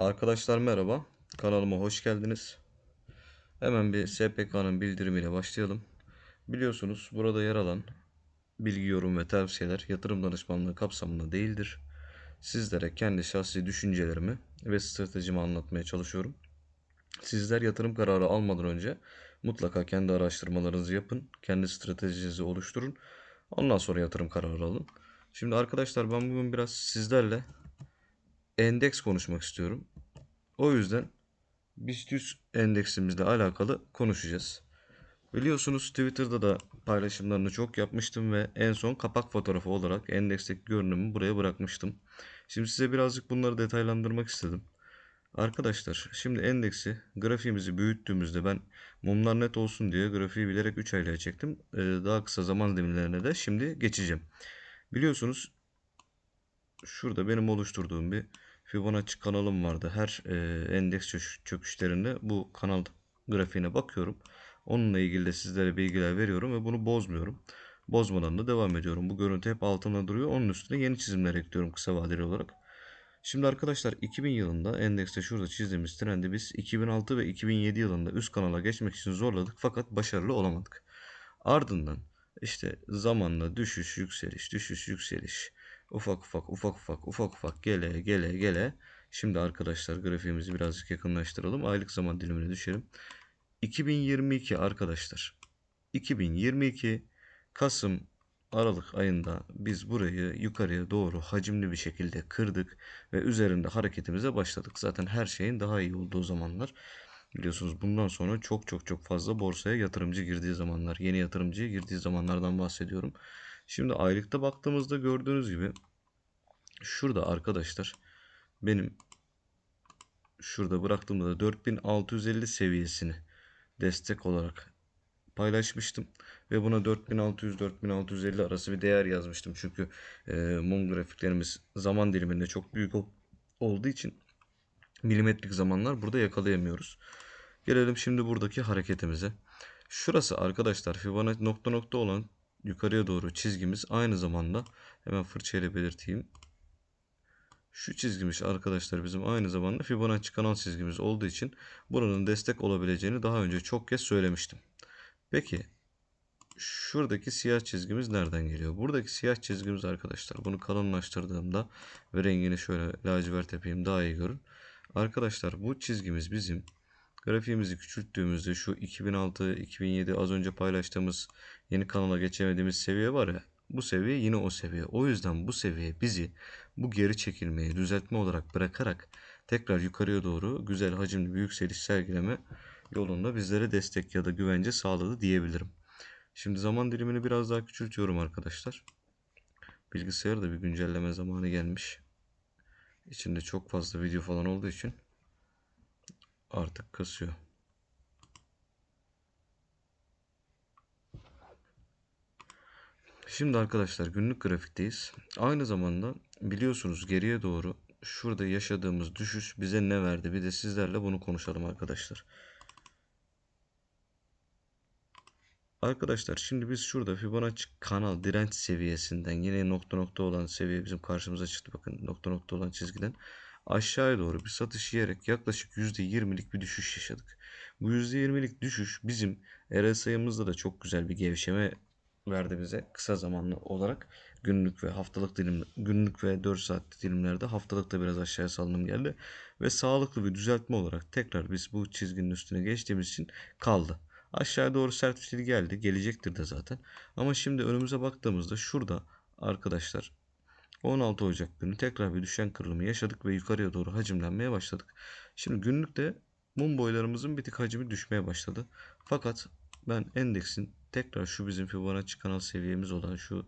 Arkadaşlar merhaba. Kanalıma hoş geldiniz. Hemen bir SPK'nın bildirimiyle başlayalım. Biliyorsunuz burada yer alan bilgi, yorum ve tavsiyeler yatırım danışmanlığı kapsamında değildir. Sizlere kendi şahsi düşüncelerimi ve stratejimi anlatmaya çalışıyorum. Sizler yatırım kararı almadan önce mutlaka kendi araştırmalarınızı yapın. Kendi stratejinizi oluşturun. Ondan sonra yatırım kararı alın. Şimdi arkadaşlar ben bugün biraz sizlerle endeks konuşmak istiyorum. O yüzden BIST 100 endeksimizle alakalı konuşacağız. Biliyorsunuz Twitter'da da paylaşımlarını çok yapmıştım ve en son kapak fotoğrafı olarak endeksteki görünümü buraya bırakmıştım. Şimdi size birazcık bunları detaylandırmak istedim. Arkadaşlar şimdi endeksi grafiğimizi büyüttüğümüzde ben mumlar net olsun diye grafiği bilerek 3 aylığa çektim. Ee, daha kısa zaman dilimlerine de şimdi geçeceğim. Biliyorsunuz şurada benim oluşturduğum bir Fibonacci kanalım vardı. Her e, endeks çöküşlerinde bu kanal grafiğine bakıyorum. Onunla ilgili de sizlere bilgiler veriyorum ve bunu bozmuyorum. Bozmadan da devam ediyorum. Bu görüntü hep altında duruyor. Onun üstüne yeni çizimler ekliyorum kısa vadeli olarak. Şimdi arkadaşlar 2000 yılında endekste şurada çizdiğimiz trendi biz 2006 ve 2007 yılında üst kanala geçmek için zorladık fakat başarılı olamadık. Ardından işte zamanla düşüş, yükseliş, düşüş, yükseliş. Ufak ufak, ufak ufak, ufak ufak gele gele gele. Şimdi arkadaşlar grafiğimizi birazcık yakınlaştıralım. Aylık zaman dilimine düşelim. 2022 arkadaşlar. 2022 Kasım Aralık ayında biz burayı yukarıya doğru hacimli bir şekilde kırdık ve üzerinde hareketimize başladık. Zaten her şeyin daha iyi olduğu zamanlar. Biliyorsunuz bundan sonra çok çok çok fazla borsaya yatırımcı girdiği zamanlar, yeni yatırımcı girdiği zamanlardan bahsediyorum. Şimdi aylıkta baktığımızda gördüğünüz gibi şurada arkadaşlar benim şurada bıraktığımda da 4650 seviyesini destek olarak paylaşmıştım ve buna 4600-4650 arası bir değer yazmıştım. Çünkü e, mum grafiklerimiz zaman diliminde çok büyük ol- olduğu için milimetrik zamanlar burada yakalayamıyoruz. Gelelim şimdi buradaki hareketimize. Şurası arkadaşlar Fibonacci nokta nokta olan yukarıya doğru çizgimiz aynı zamanda hemen fırçayla belirteyim. Şu çizgimiz arkadaşlar bizim aynı zamanda Fibonacci kanal çizgimiz olduğu için buranın destek olabileceğini daha önce çok kez söylemiştim. Peki şuradaki siyah çizgimiz nereden geliyor? Buradaki siyah çizgimiz arkadaşlar bunu kalınlaştırdığımda ve rengini şöyle lacivert yapayım daha iyi görün. Arkadaşlar bu çizgimiz bizim grafiğimizi küçülttüğümüzde şu 2006-2007 az önce paylaştığımız yeni kanala geçemediğimiz seviye var ya bu seviye yine o seviye. O yüzden bu seviye bizi bu geri çekilmeyi düzeltme olarak bırakarak tekrar yukarıya doğru güzel hacimli bir yükseliş sergileme yolunda bizlere destek ya da güvence sağladı diyebilirim. Şimdi zaman dilimini biraz daha küçültüyorum arkadaşlar. Bilgisayar da bir güncelleme zamanı gelmiş. İçinde çok fazla video falan olduğu için artık kasıyor. Şimdi arkadaşlar günlük grafikteyiz. Aynı zamanda biliyorsunuz geriye doğru şurada yaşadığımız düşüş bize ne verdi? Bir de sizlerle bunu konuşalım arkadaşlar. Arkadaşlar şimdi biz şurada Fibonacci kanal direnç seviyesinden yine nokta nokta olan seviye bizim karşımıza çıktı. Bakın nokta nokta olan çizgiden aşağıya doğru bir satış yiyerek yaklaşık %20'lik bir düşüş yaşadık. Bu %20'lik düşüş bizim RSI'mızda da çok güzel bir gevşeme verdi bize kısa zamanlı olarak günlük ve haftalık dilim günlük ve 4 saatlik dilimlerde haftalıkta biraz aşağıya salınım geldi ve sağlıklı bir düzeltme olarak tekrar biz bu çizginin üstüne geçtiğimiz için kaldı. Aşağıya doğru sert fitil geldi. Gelecektir de zaten. Ama şimdi önümüze baktığımızda şurada arkadaşlar 16 Ocak günü tekrar bir düşen kırılımı yaşadık ve yukarıya doğru hacimlenmeye başladık. Şimdi günlükte mum boylarımızın bir tık hacmi düşmeye başladı. Fakat ben endeksin tekrar şu bizim Fibonacci kanal seviyemiz olan şu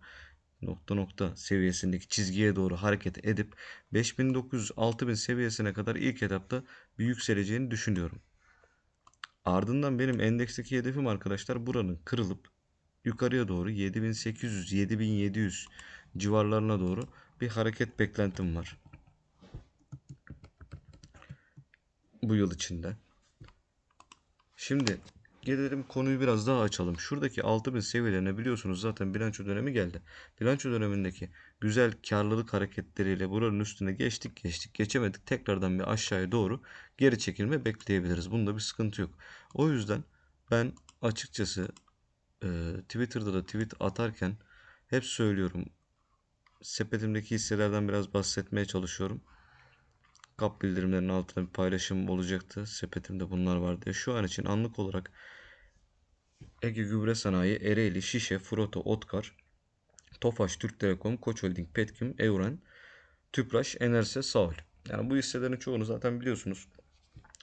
nokta nokta seviyesindeki çizgiye doğru hareket edip 5900-6000 seviyesine kadar ilk etapta bir yükseleceğini düşünüyorum. Ardından benim endeksteki hedefim arkadaşlar buranın kırılıp yukarıya doğru 7800-7700 civarlarına doğru bir hareket beklentim var. Bu yıl içinde. Şimdi gelelim konuyu biraz daha açalım. Şuradaki 6000 seviyelerine biliyorsunuz zaten bilanço dönemi geldi. Bilanço dönemindeki güzel karlılık hareketleriyle buranın üstüne geçtik geçtik geçemedik. Tekrardan bir aşağıya doğru geri çekilme bekleyebiliriz. Bunda bir sıkıntı yok. O yüzden ben açıkçası e, Twitter'da da tweet atarken hep söylüyorum. Sepetimdeki hisselerden biraz bahsetmeye çalışıyorum. Kap bildirimlerinin altına bir paylaşım olacaktı. Sepetimde bunlar var diye. Şu an için anlık olarak Ege Gübre Sanayi, Ereğli, Şişe, Froto, Otkar, Tofaş, Türk Telekom, Koç Holding, Petkim, Evren, Tüpraş, Enerse, Sağol. Yani bu hisselerin çoğunu zaten biliyorsunuz.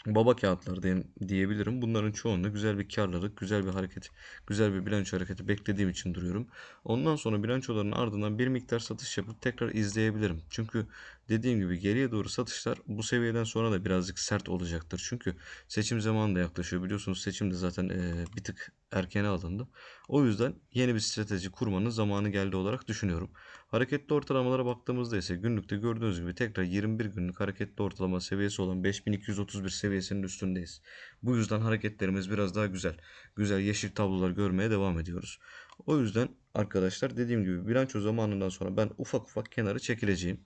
Baba kağıtları diye- diyebilirim. Bunların çoğunda güzel bir karlılık, güzel bir hareket, güzel bir bilanço hareketi beklediğim için duruyorum. Ondan sonra bilançoların ardından bir miktar satış yapıp tekrar izleyebilirim. Çünkü dediğim gibi geriye doğru satışlar bu seviyeden sonra da birazcık sert olacaktır. Çünkü seçim zamanı da yaklaşıyor. Biliyorsunuz seçim de zaten bir tık erkene alındı. O yüzden yeni bir strateji kurmanın zamanı geldi olarak düşünüyorum. Hareketli ortalamalara baktığımızda ise günlükte gördüğünüz gibi tekrar 21 günlük hareketli ortalama seviyesi olan 5231 seviyesinin üstündeyiz. Bu yüzden hareketlerimiz biraz daha güzel. Güzel yeşil tablolar görmeye devam ediyoruz. O yüzden arkadaşlar dediğim gibi bilanço zamanından sonra ben ufak ufak kenara çekileceğim.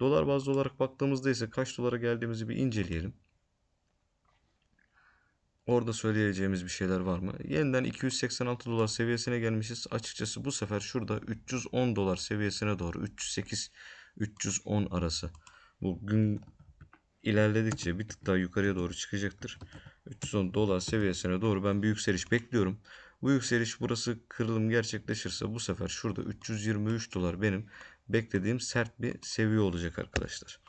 Dolar bazlı olarak baktığımızda ise kaç dolara geldiğimizi bir inceleyelim. Orada söyleyeceğimiz bir şeyler var mı? Yeniden 286 dolar seviyesine gelmişiz. Açıkçası bu sefer şurada 310 dolar seviyesine doğru 308 310 arası. Bu gün ilerledikçe bir tık daha yukarıya doğru çıkacaktır. 310 dolar seviyesine doğru ben bir yükseliş bekliyorum. Bu yükseliş burası kırılım gerçekleşirse bu sefer şurada 323 dolar benim beklediğim sert bir seviye olacak arkadaşlar.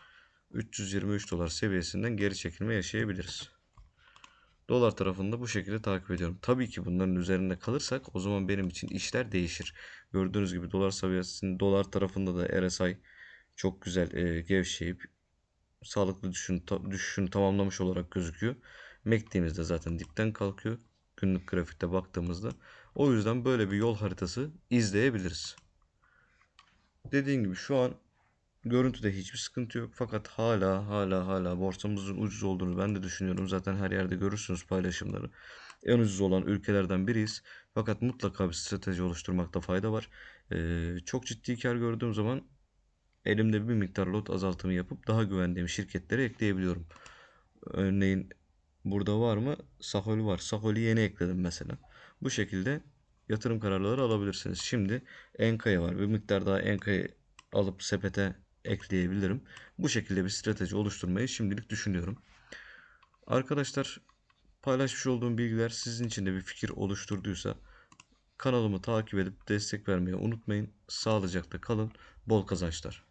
323 dolar seviyesinden geri çekilme yaşayabiliriz. Dolar tarafında bu şekilde takip ediyorum. Tabii ki bunların üzerinde kalırsak o zaman benim için işler değişir. Gördüğünüz gibi dolar seviyesinin dolar tarafında da RSI çok güzel e, gevşeyip sağlıklı düşün, ta, düşüşünü tamamlamış olarak gözüküyor. MACD'miz zaten dipten kalkıyor. Günlük grafikte baktığımızda. O yüzden böyle bir yol haritası izleyebiliriz. Dediğim gibi şu an görüntüde hiçbir sıkıntı yok. Fakat hala hala hala borsamızın ucuz olduğunu ben de düşünüyorum. Zaten her yerde görürsünüz paylaşımları. En ucuz olan ülkelerden biriyiz. Fakat mutlaka bir strateji oluşturmakta fayda var. Ee, çok ciddi kar gördüğüm zaman elimde bir miktar lot azaltımı yapıp daha güvendiğim şirketlere ekleyebiliyorum. Örneğin burada var mı? Sahol var. Sahol'i yeni ekledim mesela. Bu şekilde yatırım kararları alabilirsiniz. Şimdi Enka'ya var. Bir miktar daha Enka'yı alıp sepete ekleyebilirim. Bu şekilde bir strateji oluşturmayı şimdilik düşünüyorum. Arkadaşlar paylaşmış olduğum bilgiler sizin için de bir fikir oluşturduysa kanalımı takip edip destek vermeyi unutmayın. Sağlıcakla kalın. Bol kazançlar.